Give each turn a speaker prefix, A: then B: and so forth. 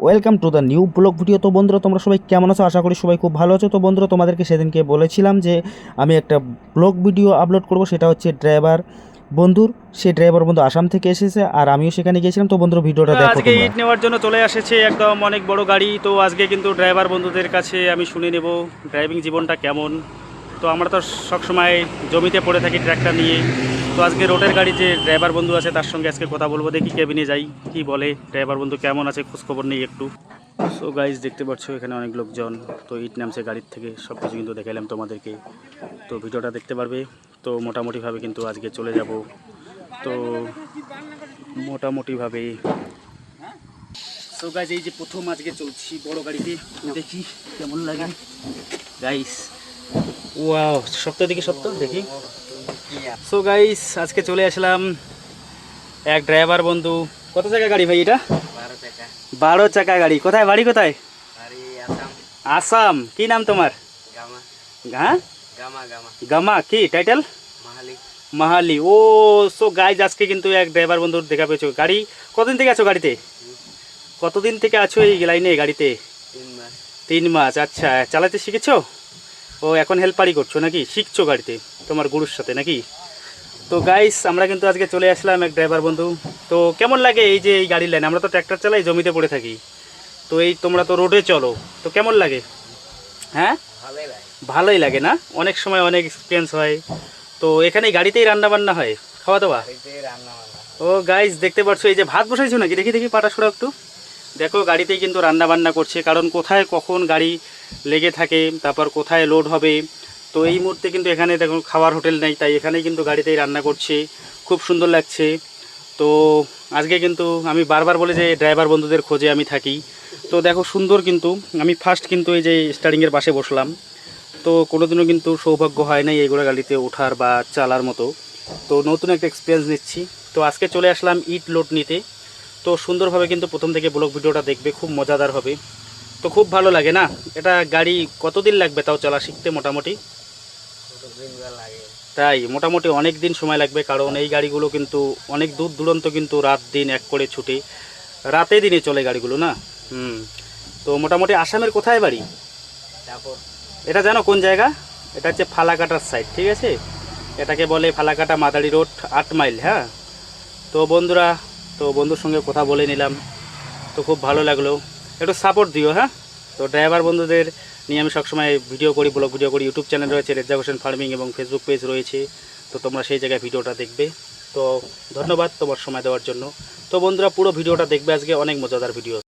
A: Welcome to the new blog video তো বন্ধুরা তোমরা সবাই কেমন আছো? আশা করি সবাই খুব ভালো আছো। তো বন্ধুরা তোমাদেরকে সেদিনকে বলেছিলাম যে আমি একটা ব্লগ ভিডিও আপলোড করব সেটা হচ্ছে ড্রাইভার বন্ধুর। সেই ড্রাইভার বন্ধু আসাম থেকে এসেছে আর আমিও সেখানে গিয়েছিলাম। তো বন্ধুরা ভিডিওটা দেখো
B: আজকে ইট নেওয়ার জন্য চলে এসেছে একদম অনেক বড় গাড়ি। তো আজকে কিন্তু ড্রাইভার বন্ধুদের কাছে আমি শুনে নেব ড্রাইভিং জীবনটা কেমন। তো আমরা তো সবসময় জমিতে পড়ে থাকি ট্র্যাক্টর নিয়ে। তো আজকে রোডের গাড়ি যে ড্রাইভার বন্ধু আছে, তার সঙ্গে আজকে কথা বলব, দেখি কেবিনে যাই, কি বলে। ড্রাইভার বন্ধু কেমন আছে, খোঁজখবর নেই একটু। সো গাইজ দেখতে পাচ্ছ এখানে অনেক লোকজন, তো ইট নামছে গাড়ির থেকে সব কিছু কিন্তু দেখাইলাম তোমাদেরকে। তো ভিডিওটা দেখতে পারবে, তো মোটামুটিভাবে কিন্তু আজকে চলে যাব। তো মোটামুটিভাবে। সো গাইজ এই যে প্রথম আজকে চলছি বড় গাড়িতে, দেখি কেমন লাগে। গাইস ওয়াও সত্য দেখি সত্য দেখি। সো গাইস আজকে চলে আসলাম এক ড্রাইভার বন্ধু। কত চাকা গাড়ি ভাই এটা?
C: বারো
B: চাকা। গাড়ি। কোথায় বাড়ি কোথায়?
C: আসাম।
B: কি নাম তোমার?
C: গামা।
B: হ্যাঁ?
C: গামা
B: কি? টাইটেল
C: মাহালি।
B: ও সো গাইজ আজকে কিন্তু এক ড্রাইভার বন্ধুর দেখা পেয়েছ। গাড়ি কতদিন থেকে আছো গাড়িতে? কতদিন থেকে আছো এই লাইনে গাড়িতে?
C: তিন মাস।
B: তিন মাস আচ্ছা। চালাতে শিখেছো? ও এখন হেল্পারই করছ নাকি? শিখছো গাড়িতে তোমার গুরুর সাথে নাকি? তো গাইস আমরা কিন্তু আজকে চলে আসলাম এক ড্রাইভার বন্ধু। তো কেমন লাগে এই যে এই গাড়ির লাইন আমরা তো ট্র্যাক্টর চালাই জমিতে পড়ে থাকি। তো এই তোমরা তো রোডে চলো তো কেমন লাগে? হ্যাঁ?
C: ভালোই
B: লাগে। না? অনেক সময় অনেক এক্সপিরিয়েন্স হয়। তো এখানে গাড়িতেই রান্না বান্না হয় খাওয়া দাওয়া? ও গাইস দেখতে পাচ্ছ এই যে ভাত বসাইছো নাকি? দেখি দেখি পাটা সরা একটু। দেখো, গাড়িতেই কিন্তু রান্না বান্না করছে, কারণ কোথায় কখন গাড়ি লেগে থাকে, তারপর কোথায় লোড হবে। তো এই মুহূর্তে কিন্তু এখানে দেখো, খাওয়ার হোটেল নেই, তাই এখানেই কিন্তু গাড়িতেই রান্না করছে। খুব সুন্দর লাগছে। তো আজকে কিন্তু আমি বারবার বলে যে ড্রাইভার বন্ধুদের খোঁজে আমি থাকি। তো দেখো, সুন্দর কিন্তু। আমি ফার্স্ট কিন্তু এই যে স্টারিংয়ের পাশে বসলাম। তো কোনোদিনও কিন্তু সৌভাগ্য হয় নাই এইগুলো গাড়িতে ওঠার বা চালার মতো। তো নতুন একটা এক্সপিরিয়েন্স নিচ্ছি। তো আজকে চলে আসলাম ইট লোড নিতে। তো সুন্দরভাবে কিন্তু প্রথম থেকে ব্লগ ভিডিওটা দেখবে খুব মজাদার হবে। তো খুব ভালো লাগে না? এটা গাড়ি কতদিন লাগবে তাও চলা শিখতে মোটামুটি? তাই মোটামুটি অনেক দিন সময় লাগবে কারণ এই গাড়িগুলো কিন্তু অনেক দূর দূরান্ত কিন্তু রাত দিন এক করে ছুটি। রাতে দিনে চলে গাড়িগুলো না? হুম। তো মোটামুটি আসামের কোথায় বাড়ি? এটা জানো কোন জায়গা? এটা হচ্ছে ফালাকাটার সাইড ঠিক আছে? এটাকে বলে ফালাকাটা মাদারি রোড আট মাইল হ্যাঁ? তো বন্ধুরা তো বন্ধুর সঙ্গে কথা বলে নিলাম। তো খুব ভালো লাগল। একটু সাপোর্ট দিও হ্যাঁ? তো ড্রাইভার বন্ধুদের নিয়ে আমি সবসময় ভিডিও করি ব্লগ ভিডিও করি ইউটিউব চ্যানেল রয়েছে রেজা হোসেন ফার্মিং এবং ফেসবুক পেজ রয়েছে। তো তোমরা সেই জায়গায় ভিডিওটা দেখবে। তো ধন্যবাদ তোমার সময় দেওয়ার জন্য। তো বন্ধুরা পুরো ভিডিওটা দেখবে আজকে, অনেক মজাদার ভিডিও